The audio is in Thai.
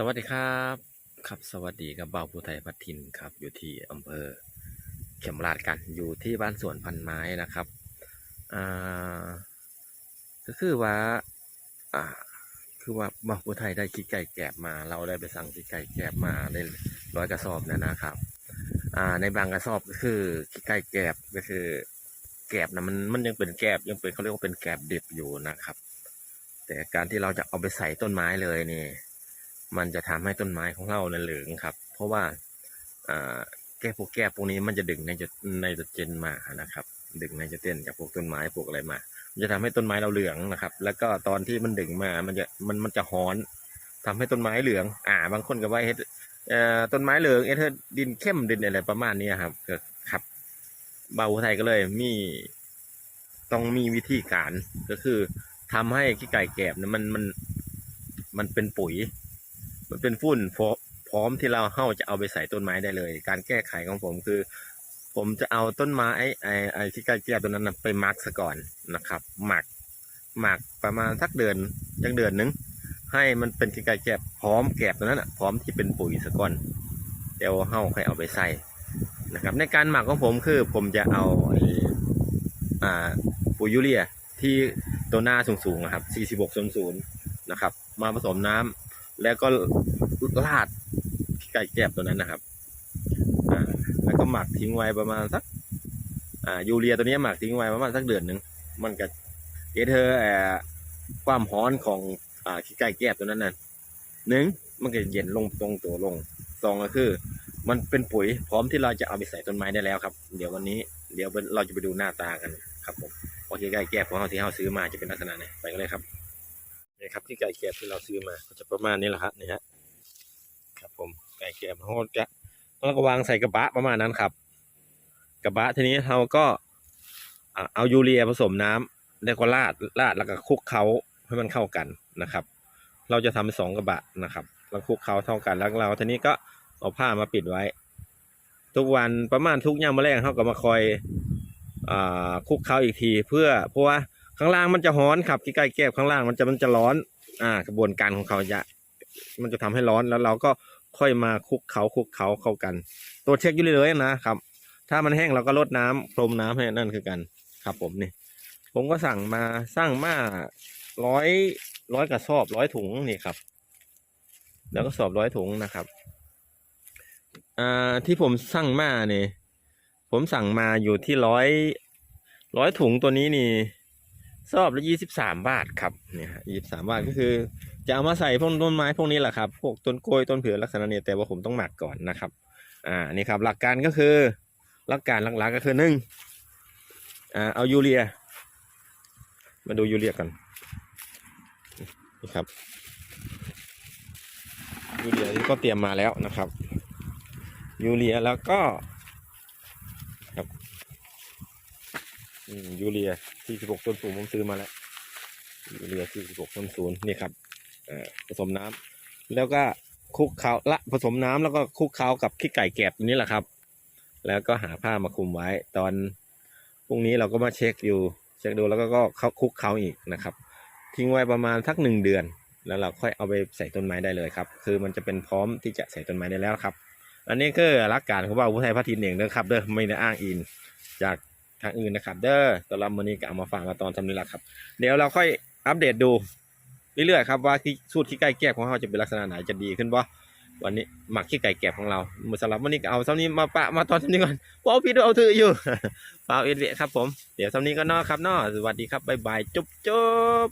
สวัสดีครับครับสวัสดีกับเบาภูไทยพัทินครับ อยู่ที่อำเภอเขมราชกันอยู่ที่บ้านสวนพันไม้นะครับอ่าก็คือว่าอ่าคือว่าเบาภูไทยได้ขี้ไก่แกบมา เราได้ไปสั่งขี้ไก่แกบมาได้ร้อยกระสอบเนยนะครับอ่าในบางกระสอบก็คือขี้ไก่แกบก็คือ แกบนะมันมันยังเป็นแกบยังเป็นเขาเรียกว่าเป็นแกบดิบอยู่นะครับ แต่การที่เราจะเอาไปใส่ต้นไม้เลยนี่ มันจะทำให้ต้นไม้ของเราเนี่ยเหลืองครับ เพราะว่าแก้พวกแก้พวกนี้มันจะดึงไนโตรไนโตรเจนมานะครับ ดึงไนโตรเจนจากพวกต้นไม้พวกอะไรมา มันจะทำให้ต้นไม้เราเหลืองนะครับ แล้วก็ตอนที่มันดึงมา มันจะมันมันจะฮ้อนทำให้ต้นไม้เหลือง อ่า บางคนก็ว่าเฮ็ดต้นไม้เหลืองเอเธอดินเข้มดินอะไรประมาณนี้ครับก็ครับเบาไทยก็เลยมีต้องมีวิธีการก็คือทำให้ขี้ไก่แกบเนี่ยมันมันมันเป็นปุ๋ย มันเป็นฝุ่นพร้อพร้อมที่เราเข้าจะเอาไปใส่ต้นไม้ได้เลย การแก้ไขของผมคือ ผมจะเอาต้นไม้ไอ้ไอ้ไอที่ใกล้แก้ตัวนั้นไปมักซะก่อนนะครับ หมักหมักประมาณสักเดือนจังเดือนหนึงให้มันเป็นที่ใกล้แกบพร้อมแกบตัวนั้นอะพร้อมที่เป็นปุ๋ยซะก่อนเดี๋ยวเข้าค่อยเอาไปใส่นะครับ ในการหมักของผมคือผมจะเอาอ่าปุ๋ยยูเรียที่ตัวหน้าสูงๆอะครับ 4600 นะครับ มาผสมน้ำ แล้วก็ลาดไก่แกบตัวนั้นนะครับ อ่า แล้วก็หมักทิ้งไว้ประมาณสัก อ่า ยูเรียตัวนี้หมักทิ้งไว้ประมาณสักเดือนหนึ่ง มันก็เอเธอแอความร้อนของ อ่าขี้ไก่แกบตัวนั้นน่ะหนึ่งมันก็เย็นลงตรงตัวลงสองก็คือ มันเป็นปุ๋ยพร้อมที่เราจะเอาไปใส่ต้นไม้ได้แล้วครับ เดี๋ยววันนี้ เดี๋ยวเราจะไปดูหน้าตากันครับผมว่าขี้ไก่แกบของเราที่เราซื้อมาจะเป็นลักษณะไหนไปกันเลยครับ นี่ครับที่ไก่แกบที่เราซื้อมาก็จะประมาณนี้แหละครับนี่ฮะครับผมไก่แกบเขาจะเราก็วางใส่กระบะประมาณนั้นครับ กระบะทีนี้เราก็เอายูเรียผสมน้ำแล้วก็ราดราดแล้วก็คลุกเคล้าให้มันเข้ากันนะครับ เราจะทำเป็นสองกระบะนะครับแล้วคลุกเคล้าเท่ากันแล้วเราทีนี้ก็เอาผ้ามาปิดไว้ ทุกวันประมาณทุกย่ามะแรงเขาก็มาคอยอคลุกเคล้าอีกทีเพื่อเพราะว่า ข้างล่างมันจะร้อนครับที่ใกล้แก้บข้างล่างมันจะมันจะร้อน อ่ากระบวนการของเขาจะมันจะทำให้ร้อนแล้วเราก็ค่อยมาคลุกเขาคลุกเขาเข้ากัน ตัวเช็คอยู่เลยๆนะครับ ถ้ามันแห้งเราก็ลดน้ำพรมน้ำให้นั่นคือกันครับผมนี่ ผมก็สั่งมาสร้างมาร้อยร้อยกระสอบร้อยถุงนี่ครับ แล้วก็สอบร้อยถุงนะครับอ่าที่ผมสั่งมาเนี่ยผมสั่งมาอยู่ที่ร้อยร้อยถุงตัวนี้นี่ สอบละยี่สิบสามบาทครับเนี่ยยี่สิบสามบาทก็คือ จะเอามาใส่พวกต้นไม้พวกนี้แหละครับพวกต้นกล้วยต้นเผือลักษณะนี้แต่ว่าผมต้องหมักก่อนนะครับ อ่านี่ครับ หลักการก็คือ หลักการหลักๆก็คือหนึ่งอ่าเอายูเรีย มาดูยูเรียกันนี่ครับยูเรียที่ก็เตรียมมาแล้วนะครับยูเรียแล้วก็ครับ อืมยูเรีย46ต้นสูงผมซื้อมาแล้วยูเรีย46ต้นศูนย์นี่ครับเอ่อผสมน้ำแล้วก็คลุกเคล้าละผสมน้ำแล้วก็คลุกเคล้ากับขี้ไก่แกบนี้แหละครับ แล้วก็หาผ้ามาคลุมไว้ตอนพรุ่งนี้เราก็มาเช็คอยู่เช็คดูแล้วก็ก็เขาคลุกเคล้าอีกนะครับ ทิ้งไว้ประมาณสักหนึ่งเดือน แล้วเราค่อยเอาไปใส่ต้นไม้ได้เลยครับ คือมันจะเป็นพร้อมที่จะใส่ต้นไม้ได้แล้วครับ อันนี้ก็หลักการของว่าผู้ไทยพัทินเองเด้อครับเด้อไม่ได้อ้างอิงจาก ทางอื่นนะครับ เด้อตอนรับวันนี้ก็เอามาฝากมาตอนทำนี่แหละครับ เดี๋ยวเราค่อยอัปเดตดูเรื่อยๆครับว่าที่สูตรขี้ไก่แกบของเราจะเป็นลักษณะไหนจะดีขึ้นบ่วันนี้หมักขี้ไก่แกบของเราสำหรับวันนี้ก็เอาซ้ำนี้มาปะมาตอนทำนี้ก่อนเพราะเอาพี่ดูเอาถืออยู่เปล่าเอ็ดเวครับผมเดี๋ยวซ้ำนี้ก็นอครับนอสวัสดีครับบ๊ายบายจุ๊บจุ๊บ